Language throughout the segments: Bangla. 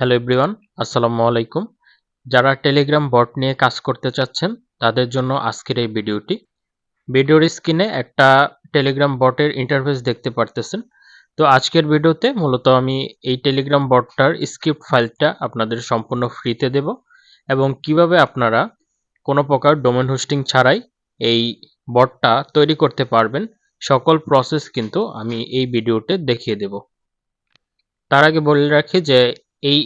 হ্যালো এভরিওয়ান, আসসালামু আলাইকুম। যারা টেলিগ্রাম বট নিয়ে কাজ করতে চাচ্ছেন, তাদের জন্য আজকের এই ভিডিওটি। ভিডিওর স্ক্রিনে একটা টেলিগ্রাম বটের ইন্টারফেস দেখতে পারতেছেন। তো আজকের ভিডিওতে মূলত আমি এই টেলিগ্রাম বটটার স্ক্রিপ্ট ফাইলটা আপনাদের সম্পূর্ণ ফ্রিতে দেব এবং কীভাবে আপনারা কোনো প্রকার ডোমেন হোস্টিং ছাড়াই এই বটটা তৈরি করতে পারবেন, সকল প্রসেস কিন্তু আমি এই ভিডিওতে দেখিয়ে দেব। তার আগে বলে রাখি যে এই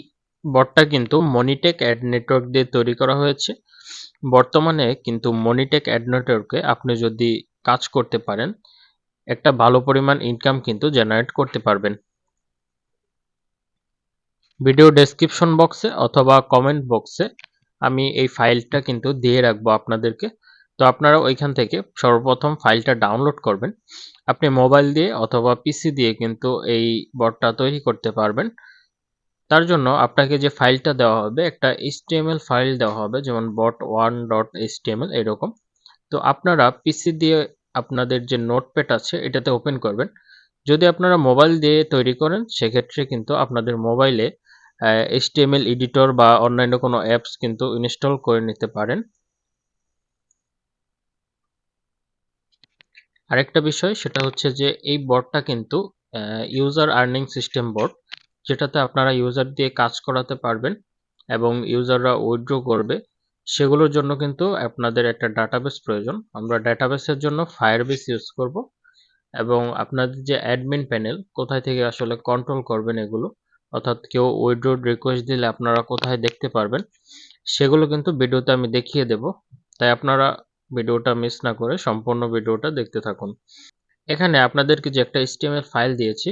বটটা কিন্তু মনিটেক অ্যাড নেটওয়ার্ক দিয়ে তৈরি করা হয়েছে। বর্তমানে কিন্তু মনিটেক অ্যাড নেটওয়ার্কে আপনি যদি কাজ করতে পারেন, একটা ভালো পরিমাণ ইনকাম কিন্তু জেনারেট করতে পারবেন। ভিডিও ডেসক্রিপশন বক্সে অথবা কমেন্ট বক্সে আমি এই ফাইলটা কিন্তু দিয়ে রাখব আপনাদেরকে। তো আপনারা ওইখান থেকে সর্বপ্রথম ফাইলটা ডাউনলোড করবেন। আপনি মোবাইল দিয়ে অথবা পিসি দিয়ে কিন্তু এই বটটা তৈরি করতে পারবেন। তার জন্য আপনাকে যে ফাইলটা দেওয়া হবে, একটা এইচটিএমএল ফাইল দেওয়া হবে, যেমন বট ওয়ান ডট এইচটিএমএল এরকম। তো আপনারা পিসি দিয়ে আপনাদের যে নোটপ্যাড আছে, এটাতে ওপেন করবেন। যদি আপনারা মোবাইল দিয়ে তৈরি করেন, সেক্ষেত্রে কিন্তু আপনাদের মোবাইলে এইচটিএমএল এডিটর বা অন্যান্য কোনো অ্যাপস কিন্তু ইনস্টল করে নিতে পারেন। আরেকটা বিষয়, সেটা হচ্ছে যে এই বটটা কিন্তু ইউজার আর্নিং সিস্টেম বট যেটাতে আপনারা ইউজার দিয়ে কাজ করাতে পারবেন এবং ইউজাররা উইথড্র করবে, সেগুলোর জন্য কিন্তু আপনাদের একটা ডাটাবেস প্রয়োজন। আমরা ডাটাবেসের জন্য ফায়ারবেস ইউজ করব এবং আপনাদের যে অ্যাডমিন প্যানেল কোথায় থেকে আসলে কন্ট্রোল করবেন এগুলো, অর্থাৎ কেউ উইথড্র রিকোয়েস্ট দিলে আপনারা কোথায় দেখতে পারবেন, সেগুলো কিন্তু ভিডিওতে আমি দেখিয়ে দেব। তাই আপনারা ভিডিওটা মিস না করে সম্পূর্ণ ভিডিওটা দেখতে থাকুন। এখানে আপনাদেরকে যে একটা এসটিএমএল ফাইল দিয়েছি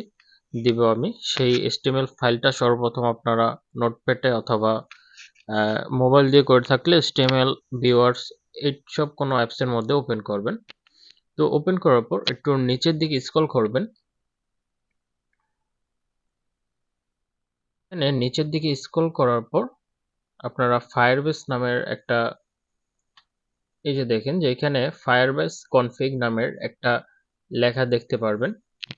দিব আমি। সেই এসটিএমএল ফাইলটা সর্বপ্রথম আপনারা নোটপ্যাডে অথবা মোবাইল দিয়ে করে থাকলে এসটিএমএল ভিউয়ার্স এইসব কোনো অ্যাপসের মধ্যে ওপেন করবেন। তো ওপেন করার পর একটু নিচের দিকে স্ক্রল করবেন। এখানে নিচের দিকে স্ক্রল করার পর আপনারা ফায়ারবেস নামের একটা, এই যে দেখেন যে এখানে ফায়ারবেস কনফিগ নামের একটা লেখা দেখতে পারবেন।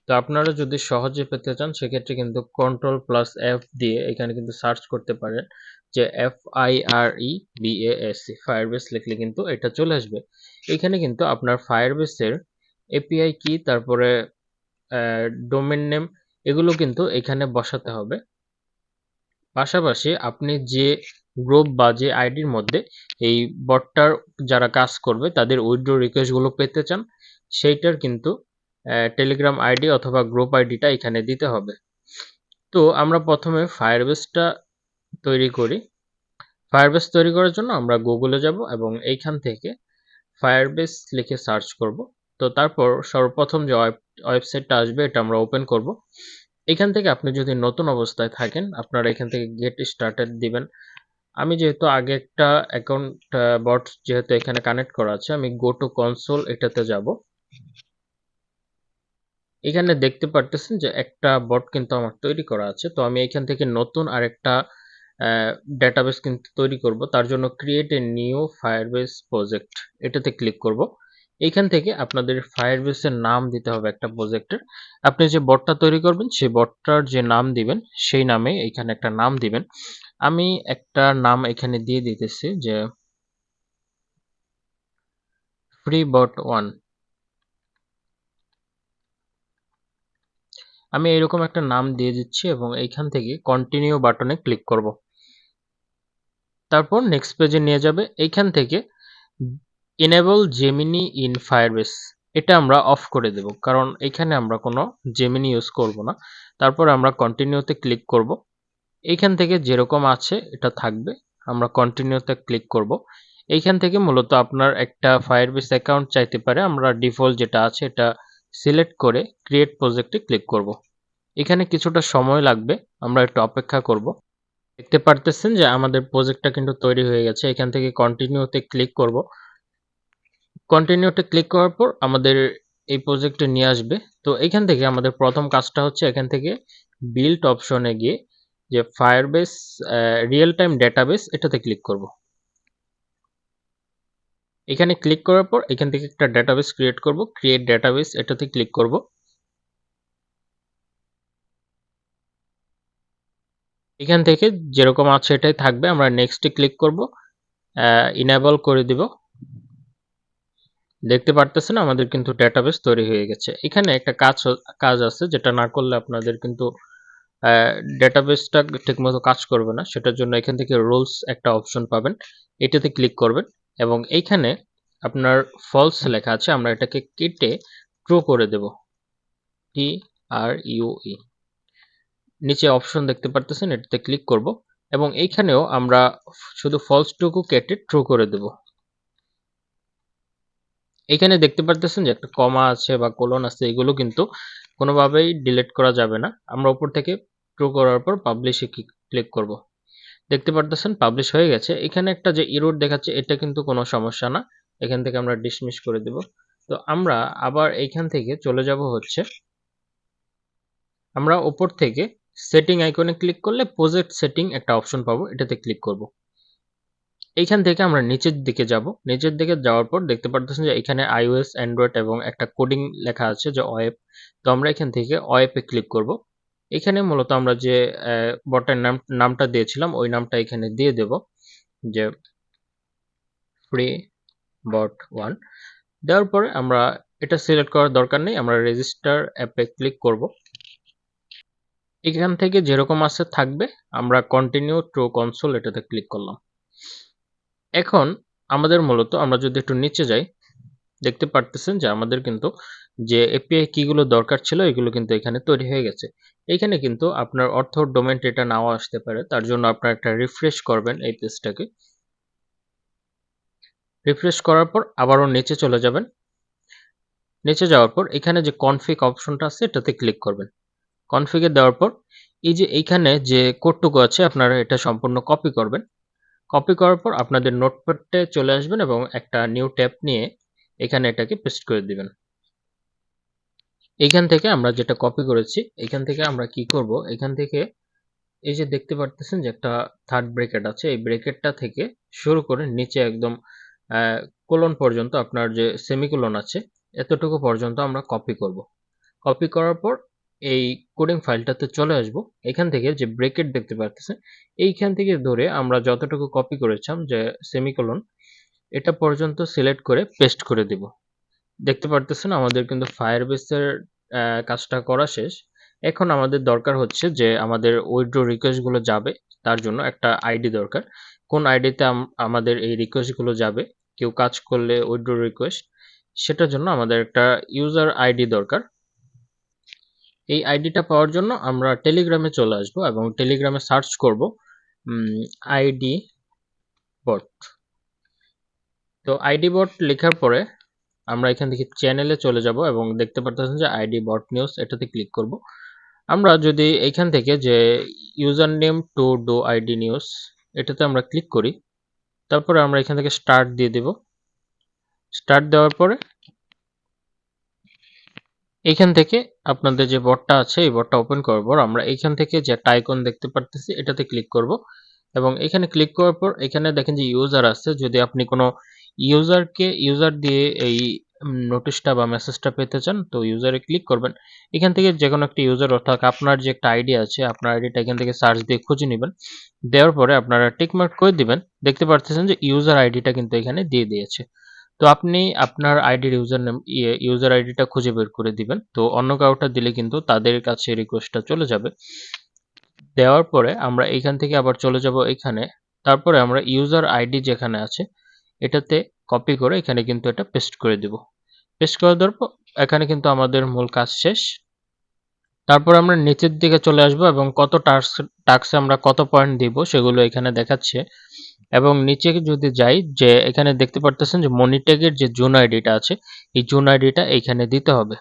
তো আপনারা যদি সহজে পেতে চান, সেক্ষেত্রে কিন্তু কন্ট্রোল প্লাস এফ দিয়ে এখানে কিন্তু সার্চ করতে পারেন যে F I R E B A S C Firebase লিখলে কিন্তু এটা চলে আসবে। এখানে কিন্তু আপনার ফায়ারবেসের এপিআই কি, তারপরে ডোমেন নেম এগুলো কিন্তু এখানে বসাতে হবে। পাশাপাশি আপনি যে গ্রুপ বা যে আইডির মধ্যে এই বটটার যারা কাজ করবে, তাদের উইথড্র রিকোয়েস্টগুলো পেতে চান, সেইটার কিন্তু টেলিগ্রাম আইডি অথবা গ্রুপ আইডিটা এখানে দিতে হবে। তো আমরা প্রথমে ফায়ারবেসটা তৈরি করি। ফায়ারবেস তৈরি করার জন্য আমরা গুগলে যাব এবং এইখান থেকে ফায়ারবেস লিখে সার্চ করব। তো তারপর সর্বপ্রথম যে ওয়েবসাইটটা আসবে এটা আমরা ওপেন করব। এখান থেকে আপনি যদি নতুন অবস্থায় থাকেন, আপনারা এখান থেকে গেট স্টার্টেড দিবেন। আমি যেহেতু আগে একটা অ্যাকাউন্ট বট যেহেতু এখানে কানেক্ট করা আছে, আমি গো টু কনসোল এটাতে যাব। এখানে দেখতে পারতেছেন যে একটা বট কিন্তু আমার তৈরি করা আছে। তো আমি এখান থেকে নতুন আরেকটা ডেটাবেস কিন্তু তৈরি করব। তার জন্য create a new Firebase project এটাতে ক্লিক করব। এইখান থেকে আপনাদের ফায়ারবেসের নাম দিতে হবে একটা প্রজেক্টের আপনি যে বটটা তৈরি করবেন, সেই বটটার যে নাম দিবেন, সেই নামে এখানে একটা নাম দিবেন। আমি একটা নাম এখানে দিয়ে দিতেছি যে ফ্রি বট ওয়ান আমি এরকম একটা নাম দিয়ে দিচ্ছি এবং এইখান থেকে কন্টিনিউ বাটনে ক্লিক করব। তারপর নেক্সট পেজে নিয়ে যাবে। এইখান থেকে ইনেবল জেমিনি ইন ফায়ারবেস এটা আমরা অফ করে দেব। কারণ এখানে আমরা কোনো জেমিনি ইউজ করব না। তারপর আমরা কন্টিনিউতে ক্লিক করব। এইখান থেকে যেরকম আছে, এটা থাকবে। আমরা কন্টিনিউতে ক্লিক করব। এইখান থেকে মূলত আপনার একটা ফায়ারবেস অ্যাকাউন্ট চাইতে পারে। আমরা ডিফল্ট যেটা আছে, এটা সিলেক্ট করে ক্রিয়েট প্রজেক্টে ক্লিক করব। এখানে কিছুটা সময় লাগবে, আমরা একটু অপেক্ষা করব। দেখতে পারতেছেন যে আমাদের প্রজেক্টটা কিন্তু তৈরি হয়ে গেছে, এখান থেকে কন্টিনিউতে ক্লিক করব। কন্টিনিউতে ক্লিক করার পর আমাদের এই প্রজেক্টে নিয়ে আসবে। তো এখান থেকে আমাদের প্রথম কাজটা হচ্ছে এখান থেকে বিল্ড অপশনে গিয়ে যে ফায়ারবেস রিয়েল টাইম ডেটাবেস এটাতে ক্লিক করব। এখানে ক্লিক করার পর এখান থেকে একটা ডেটাবেস ক্রিয়েট করব। ক্রিয়েট ডেটাবেস এটাতে ক্লিক করব। এখান থেকে যেরকম আছে এটাই থাকবে। আমরা নেক্সটে ক্লিক করব। ইনেবল করে দিব। দেখতে পারতেছেন আমাদের কিন্তু ডেটাবেস তৈরি হয়ে গেছে। এখানে একটা কাজ কাজ আছে যেটা না করলে আপনাদের কিন্তু ডেটাবেসটা ঠিকমতো কাজ করবে না। সেটার জন্য এখান থেকে রোলস একটা অপশন পাবেন। এটাতে ক্লিক করবেন। এবং এইখানে আপনার ফলস লেখা আছে, আমরা এটাকে কেটে ট্রু করে দেব। টি আর ইউই নিচে অপশন দেখতে পারতেছেন, এটাতে ক্লিক করব। এবং এইখানেও আমরা শুধু ফলসটুকু কেটে ট্রু করে দেব। এখানে দেখতে পারতেছেন যে একটা কমা আছে বা কোলন আছে, এগুলো কিন্তু কোনোভাবেই ডিলিট করা যাবে না। আমরা উপর থেকে ট্রু করার পর পাবলিশে ক্লিক করব। দেখতে পারতেছেন পাবলিশ হয়ে গেছে। এখানে একটা যে ইরোড দেখাচ্ছে, এটা কিন্তু কোনো সমস্যা না। এখান থেকে আমরা ডিসমিস করে দেব। তো আমরা আবার এইখান থেকে চলে যাব হচ্ছে, আমরা ওপর থেকে সেটিং আইকনে ক্লিক করলে প্রজেক্ট সেটিং একটা অপশন পাবো, এটাতে ক্লিক করব। এইখান থেকে আমরা নিচের দিকে যাব। নিচের দিকে যাওয়ার পর দেখতে পারতেছেন যে এখানে আইওএস অ্যান্ড্রয়েড এবং একটা কোডিং লেখা আছে যে ওয়েব। তো আমরা এখান থেকে ওয়েবে ক্লিক করব। এখানে মূলত আমরা যে বটের নাম, নামটা দিয়েছিলাম, ওই নামটা এখানে দিয়ে দেব, যে ফ্রি বট ওয়ান দেওয়ার পরে আমরা এটা সিলেক্ট করার দরকার নেই, আমরা রেজিস্টার অ্যাপে ক্লিক করব। এখান থেকে যেরকম আছে থাকবে, আমরা কন্টিনিউ টু কনসোল এটাতে ক্লিক করলাম। এখন আমাদের মূলত, আমরা যদি একটু নিচে যাই, দেখতে পারতেছেন যে আমাদের কিন্তু যে এপিআই কিগুলো দরকার ছিল, এগুলো কিন্তু এখানে তৈরি হয়ে গেছে। এইখানে কিন্তু আপনার অর্থ ডোমেন এটা নাও আসতে পারে। তার জন্য আপনার একটা রিফ্রেশ করবেন এই পেজটাকে। রিফ্রেশ করার পর আবারও নিচে চলে যাবেন। নিচে যাওয়ার পর এখানে যে কনফিক অপশনটা আছে, এটাতে ক্লিক করবেন। কনফিগে দেওয়ার পর এই যে এইখানে যে কোডটুকু আছে, আপনারা এটা সম্পূর্ণ কপি করবেন। কপি করার পর আপনাদের নোটপ্যাডে চলে আসবেন এবং একটা নিউ ট্যাব নিয়ে এখানে এটাকে পেস্ট করে দিবেন। এইখান থেকে আমরা যেটা কপি করেছি, এখান থেকে আমরা কি করব? এখান থেকে এই যে দেখতে পারতেছেন যে একটা থার্ড ব্রেকেট আছে, এই ব্রেকেটটা থেকে শুরু করে নিচে একদম কোলন পর্যন্ত আপনার যে সেমিকোলন আছে, এতটুকু পর্যন্ত আমরা কপি করব। কপি করার পর এই কোডিং ফাইলটাতে চলে আসব। এখান থেকে যে ব্রেকেট দেখতে পাচ্ছেন এইখান থেকে ধরে আমরা যতটুকু কপি করেছিলাম যে সেমিকোলন এটা পর্যন্ত সিলেক্ট করে পেস্ট করে দিব। দেখতে পারতেছেন, আমাদের কিন্তু ফায়ারবেসের কাজটা করা শেষ। এখন আমাদের দরকার হচ্ছে যে, আমাদের উইড্রো রিকোয়েস্টগুলো যাবে, তার জন্য একটা আইডি দরকার। কোন আইডিতে আমাদের এই রিকোয়েস্টগুলো যাবে, কেউ কাজ করলে উইড্রো রিকোয়েস্ট সেটার জন্য আমাদের একটা ইউজার আইডি দরকার। এই আইডিটা পাওয়ার জন্য আমরা টেলিগ্রামে চলে আসব এবং টেলিগ্রামে সার্চ করব আইডি বট তো আইডি বট লেখার পরে আমরা এখান থেকে চ্যানেলে চলে যাব এবং দেখতে পারতেছেন যে আইডি বট নিউজ এটাতে ক্লিক করব। আমরা যদি এখান থেকে যে user name to do ID news এটাতে আমরা ক্লিক করি, তারপরে আমরা এখান থেকে স্টার্ট দিয়ে দেব। স্টার্ট দেওয়ার পরে এখান থেকে আপনাদের যে বটটা আছে, এই বটটা ওপেন পর আমরা এইখান থেকে যে টাইকন দেখতে পারতেছি, এটাতে ক্লিক করব। এবং এখানে ক্লিক করার পর এখানে দেখেন যে ইউজার আছে যদি আপনি কোনো ইউজারকে, ইউজার দিয়ে এই নোটিশটা বা মেসেজটা পেতে চান, তো ইউজারে ক্লিক করবেন। এখান থেকে যে কোনো একটা ইউজার অর্থাৎ আপনার যে একটা আইডি আছে, আপনার আইডিটা এখান থেকে সার্চ দিয়ে খুঁজে নেবেন। দেওয়ার পরে আপনারা টিকমার্ক করে দিবেন। দেখতে পাচ্ছেন যে ইউজার আইডিটা কিন্তু এখানে দিয়ে দিয়েছে। তো আপনি আপনার আইডির ইউজার নেম ইউজার আইডিটা খুঁজে বের করে দিবেন। তো অন্য কাউটা দিলে কিন্তু তাদের কাছে রিকোয়েস্টটা চলে যাবে। দেওয়ার পরে আমরা এখান থেকে আবার চলে যাব এখানে। তারপরে আমরা ইউজার আইডি যেখানে আছে এটাতে কপি করে এখানে কিন্তু এটা পেস্ট করে দেব। পেস্ট করে দেওয়ার পর এখানে কিন্তু আমাদের মূল কাজ শেষ। তারপর আমরা নিচের দিকে চলে আসব এবং কত টাস্ক টাস্কে আমরা কত পয়েন্ট দিব সেগুলো এখানে দেখাচ্ছে। এবং নিচে যদি যাই, যে এখানে দেখতে পারতেছেন যে মনিটেগের যে জুন আইডিটা আছে, এই জুন আইডিটা এখানে দিতে হবে।